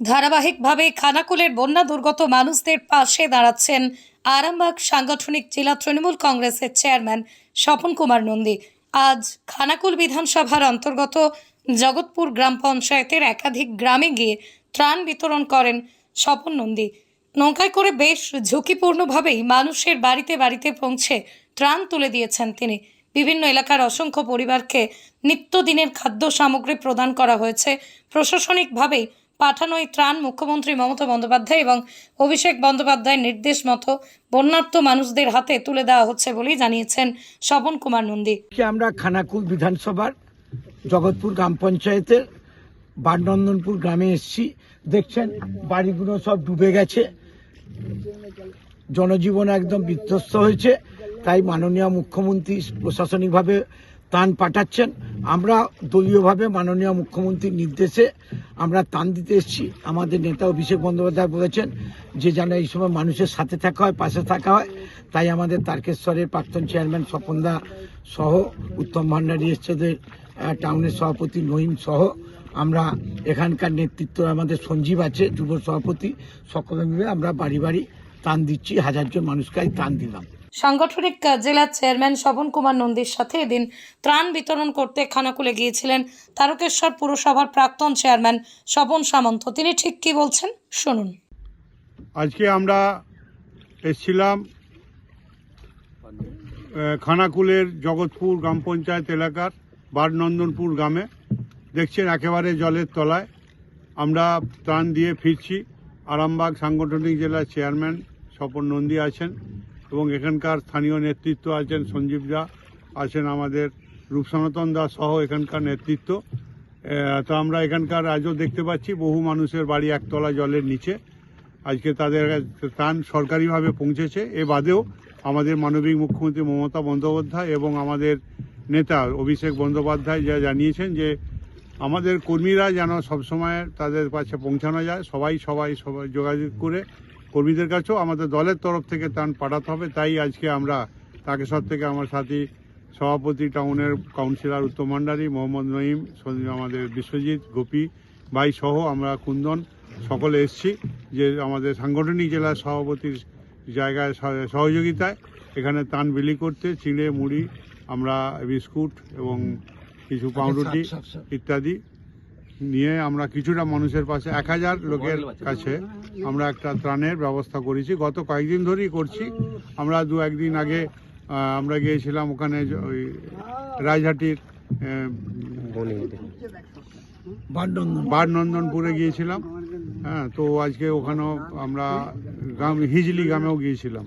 ধারাবাহিকভাবে খানাকুলের বন্যা দুর্গত মানুষদের পাশে দাঁড়াচ্ছেন আরামবাগ সাংগঠনিক জেলা তৃণমূল কংগ্রেসের চেয়ারম্যান স্বপন কুমার নন্দী। আজ খানাকুল বিধানসভার অন্তর্গত জগৎপুর গ্রাম পঞ্চায়েতের একাধিক গ্রামে গিয়ে ত্রাণ বিতরণ করেন স্বপন নন্দী। নৌকায় করে বেশ ঝুঁকিপূর্ণভাবেই মানুষের বাড়িতে বাড়িতে পৌঁছে ত্রাণ তুলে দিয়েছেন তিনি। বিভিন্ন এলাকার অসংখ্য পরিবারকে নিত্যদিনের খাদ্য সামগ্রী প্রদান করা হয়েছে। প্রশাসনিকভাবেই পাঠানো এই ত্রাণ মুখ্যমন্ত্রী মমতা বন্দ্যোপাধ্যায় এবং অভিষেক বন্দ্যোপাধ্যায়ের নির্দেশ মতো বন্যার্ত মানুষদের হাতে তুলে দেওয়া হচ্ছে বলেই জানিয়েছেন স্বপন কুমার নন্দী। আমরা খানাকুল বিধানসভার জগৎপুর গ্রাম পঞ্চায়েতের বারনন্দনপুর গ্রামে এসেছি। দেখছেন, বাড়িগুলো সব ডুবে গেছে। জনজীবন একদম বিধ্বস্ত হয়েছে। তাই মাননীয় মুখ্যমন্ত্রী প্রশাসনিকভাবে ত্রাণ পাঠাচ্ছেন। আমরা দলীয়ভাবে মাননীয় মুখ্যমন্ত্রীর নির্দেশে আমরা ত্রাণ দিতে এসেছি। আমাদের নেতা অভিষেক বন্দ্যোপাধ্যায় বলেছেন যে যেন এই সময় মানুষের সাথে থাকা হয়, পাশে থাকা হয়। তাই আমাদের তারকেশ্বরের প্রাক্তন চেয়ারম্যান স্বপনদা সহ, উত্তম ভান্ডারী এসছেদের টাউনের সভাপতি নহিম সহ, আমরা এখানকার নেতৃত্ব আমাদের সঞ্জীব আছে, যুব সভাপতি, সকলে মিলে আমরা বাড়ি বাড়ি তান দিচ্ছি। হাজারজন মানুষকে তান দিলাম। সাংগঠনিক জেলার চেয়ারম্যান স্বপন কুমার নন্দীর সাথে এদিন ত্রাণ বিতরণ করতে খানাকুলে গিয়েছিলেন তারকেশ্বর পুরসভার প্রাক্তন চেয়ারম্যান স্বপন সামন্ত। তিনি ঠিক কি বলছেন? শুনুন। আজকে আমরা এসছিলাম খানাকুলের জগৎপুর গ্রাম পঞ্চায়েত এলাকার বারনন্দনপুর গ্রামে। দেখছেন একেবারে জলের তলায়। আমরা ত্রাণ দিয়ে ফিরছি। আরামবাগ সাংগঠনিক জেলার চেয়ারম্যান স্বপন নন্দী আছেন। এবং এখানকার স্থানীয় নেতৃত্ব আছেন সঞ্জীব দা আছেন আমাদের রূপসনাতন দাস সহ এখানকার নেতৃত্ব। তো আমরা এখানকার আজও দেখতে পাচ্ছি বহু মানুষের বাড়ি একতলা জলের নিচে। আজকে তাদের ত্রাণ সরকারিভাবে পৌঁছেছে। এ বাদেও আমাদের মানবিক মুখ্যমন্ত্রী মমতা বন্দ্যোপাধ্যায় এবং আমাদের নেতা অভিষেক বন্দ্যোপাধ্যায় যা জানিয়েছেন যে, আমাদের কর্মীরা যেন সবসময় তাদের কাছে পৌঁছানো যায়। সবাই সবাই সবাই যোগাযোগ করে কর্মীদের কাছেও আমাদের দলের তরফ থেকে ত্রাণ পাঠাতে হবে। তাই আজকে আমরা তাকেশ্বর থেকে আমার সাথী সভাপতি টাউনের কাউন্সিলর উত্তম ভান্ডারী মোহাম্মদ নঈম আমাদের বিশ্বজিৎ গোপী ভাই সহ আমরা কুন্দন সকলে এসছি যে আমাদের সাংগঠনিক জেলার সভাপতির জায়গায় সহযোগিতায় এখানে তান বিলি করতে চিড়ে মুড়ি আমরা বিস্কুট এবং কিছু পাউরুটি ইত্যাদি নিয়ে আমরা কিছুটা মানুষের পাশে এক হাজার লোকের কাছে আমরা একটা ত্রাণের ব্যবস্থা করেছি। গত কয়েকদিন ধরেই করছি। আমরা দু একদিন আগে আমরা গিয়েছিলাম ওখানে ওই রাজহাটির বারনন্দনপুরে গিয়েছিলাম। হ্যাঁ তো আজকে ওখানেও আমরা গ্রাম হিজলি গ্রামেও গিয়েছিলাম।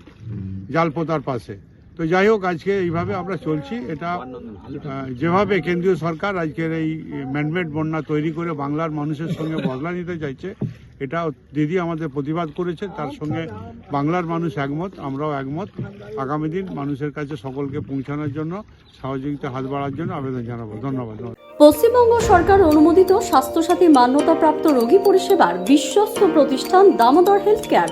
জালপোতার পাশে। তো যাই হোক, আজকে এইভাবে আমরা চলছি। এটা যেভাবে কেন্দ্রীয় সরকার আজকের এই ম্যানমেড বন্যা তৈরি করে বাংলার মানুষের সঙ্গে বদলা নিতে চাইছে, এটা দিদি আমাদের প্রতিবাদ করেছে। তার সঙ্গে বাংলার মানুষ একমত, আমরাও একমত। আগামী দিন মানুষের কাছে সকলকে পৌঁছানোর জন্য, সহযোগিতা হাত বাড়ার জন্য আবেদন জানাব। ধন্যবাদ। পশ্চিমবঙ্গ সরকার অনুমোদিত স্বাস্থ্যসাথী মান্যতাপ্রাপ্ত রোগী পরিষেবার বিশ্বস্ত প্রতিষ্ঠান দামোদর হেলথ কেয়ার।